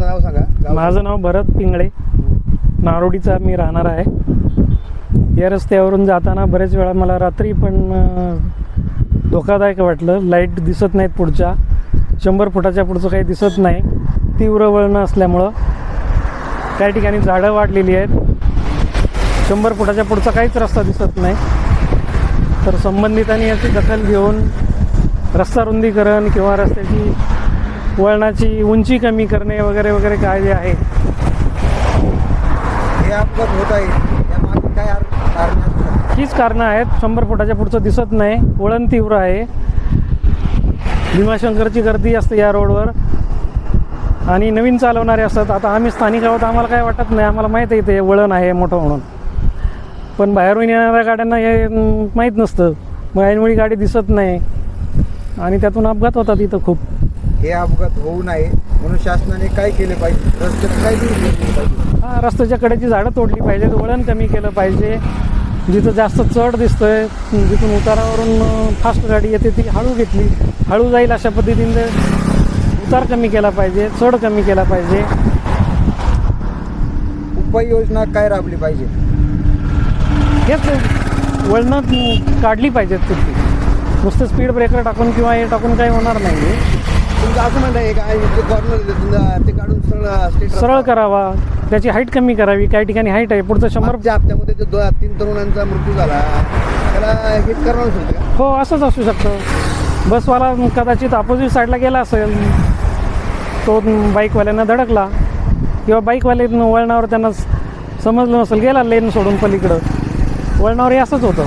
आपलं नाव सांगा. गाव माझं नाव भरत पिंगळे. नारोडीचा मी राहणार आहे. या रस्त्यावरून जाताना बरेच वेळा मला रात्री पण धोकादायक वाटलं. लाइट दिसत नाहीत पुढच्या. शंभर फुटाच्या पुढचं काही दिसत नाही. तीव्र वळणं असल्यामुळं काही ठिकाणी झाडं वाढलेली आहेत. शंभर फुटाच्या पुढचा काहीच रस्ता दिसत नाही. तर संबंधितांनी याची दखल घेऊन रस्ता रुंदीकरण किंवा रस्त्याची वळणाची उंची कमी करणे वगैरे वगैरे काय जे आहे. हे अपघात होत आहे. यामागे काय आर- कारणे? हीच कारणं आहेत. शंभर फुटाच्या पुढचं दिसत नाही. वळण तीव्र आहे. भीमाशंकरची गर्दी असते या रोडवर. आणि नवीन चालवणारे असतात. आता आम्ही स्थानिक आहोत. आम्हाला काय वाटत नाही. आम्हाला माहीत आहे ते वळण आहे मोठं म्हणून. पण बाहेरून येणाऱ्या गाड्यांना हे अं, माहीत नसतं. मग ऐनवेळी गाडी दिसत नाही. आणि त्यातून अपघात होतात इथं खूप. हे अपघात होऊ नये म्हणून शासनाने काय केले पाहिजे? रस्त्यात काय केली पाहिजे? हा रस्त्याच्या कडेची झाडं तोडली पाहिजेत वळण कमी केलं पाहिजे. जिथं जास्त चढ दिसतोय जिथून उतारावरून फास्ट गाडी येते ती हळू घेतली. हळू जाईल अशा पद्धतीने उतार कमी केला पाहिजे चढ कमी केला पाहिजे. उपाययोजना काय राबली पाहिजे? हेच वळणं काढली पाहिजेत तिथली. नुसतं स्पीड ब्रेकर टाकून किंवा हे टाकून काही होणार नाही तुमचं असं म्हणणं आहे कॉर्नर ते काढून सरळ सरळ करावा. त्याची हाईट कमी करावी. काही ठिकाणी हाईट आहे. पुढचं शंभर मागच्या हप्त्यामध्ये जो दो- तीन तरुणांचा मृत्यू झाला त्याला हिट करणार होतं का? हो असंच असू शकतं. बसवाला कदाचित अपोजिट साईडला गेला असेल तो बाईकवाल्यांना धडकला. किंवा बाईकवाले वळणावर त्यांना स- समजलं नसेल गेला लेन सोडून पलीकडं. वळणावर हे असंच होतं.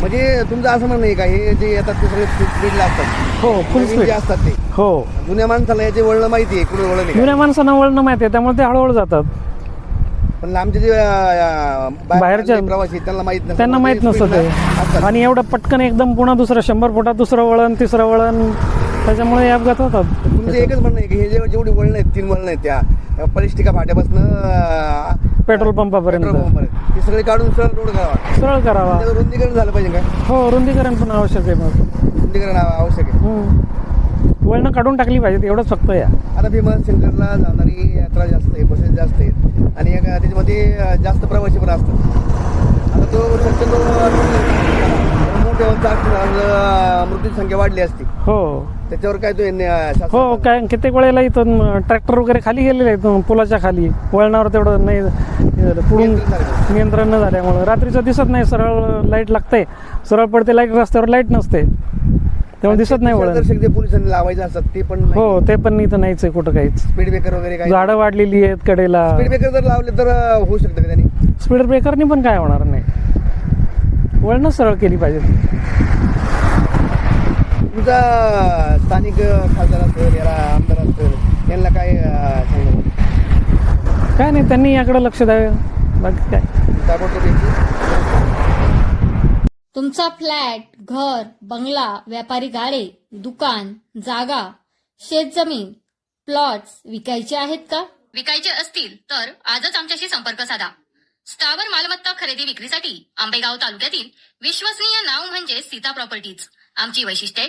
म्हणजे तुमचं असं म्हणणं आहे का हे जे येतात ते सगळे स्पीडला असतात. हो फुल नवीन स्पीड जे असतात ते. हो. जुन्या माणसाला याचे वळणं माहिती आहे कुठे वळण आहे जुन्या माणसांना वळणं माहिती आहे त्यामुळे ते हळूहळू जातात. पण आमचे जे अं, बाहेर बाहेरच्या- आलेले प्रवासी आहेत, त्यांना माहीत नसतं. त्यांना माहीत नसतं speedला ते. असतात. आणि एवढं पटकन एकदम पुन्हा दुसरं शंभर फुटात दुसरं वळण तिसरं वळण त्याच्यामुळे हे अपघात होतात. तुमचं एकच म्हणणं आहे की हे जे जेवढी वळण आहेत तीन वळण आहेत त्या पलिष्टिका फाट्यापासून पेट्रोल पंपापर्यंत ते सगळे काढून सरळ रोड करावा सरळ करावा त्याचं रुंदीकरण झालं पाहिजे का हो रुंदीकरण पण आवश्यक आहे मग रुंदीकरण आव- आवश्यक आहे. वळणं काढून टाकली पाहिजेत एवढंच फक्त या आता भीमा सेंटरला जाणारी यात्रा जास्त आहे बसेस जास्त आहेत आणि एक त्याच्यामध्ये अं, जास्त प्रवासी पण असतात आता तो शक्यतो मोठ्या मृत्यू संख्या वाढली असती हो त्याच्यावर काय तो यांनी, हो काय कित्येक वेळेला इथं ट्रॅक्टर वगैरे खाली गेलेले आहेत पुलाच्या खाली. वळणावर तेवढं नाही हे झालं. पुढून नियंत्रण न झाल्यामुळं. रात्रीचं दिसत नाही सरळ लाइट लागते. सरळ पडते लाइट रस्त्यावर लाइट नसते. त्यामुळे दिसत नाही वळण. दिशादर्शक जे पोलिसांनी लावायचे असतात ते पण हो ते पण इथं नाहीच आहे कुठं काहीच. स्पीड ब्रेकर वगैरे काय झाडं वाढलेली आहेत कडेला. स्पीड ब्रेकर जर लावले तर अं, होऊ शकतं का त्यांनी? स्पीड ब्रेकरनी पण काय होणार नाही. वळणं सरळ केली पाहिजेत. तुमचा स्थानिक खासदार असेल याला आमदार असेल यांना काय सांगणार काय नाही त्यांनी याकडे लक्ष द्यावे. बाकी काय? ताबडतोब यांची? तुमचा फ्लॅट घर बंगला व्यापारी गाडे दुकान जागा शेतजमीन प्लॉट्स विकायचे आहेत का? विकायचे असतील तर आजच आमच्याशी संपर्क साधा. स्थावर मालमत्ता खरेदी विक्रीसाठी आंबेगाव तालुक्यातील विश्वसनीय नाव म्हणजे सीता प्रॉपर्टीज. आमची वैशिष्ट्ये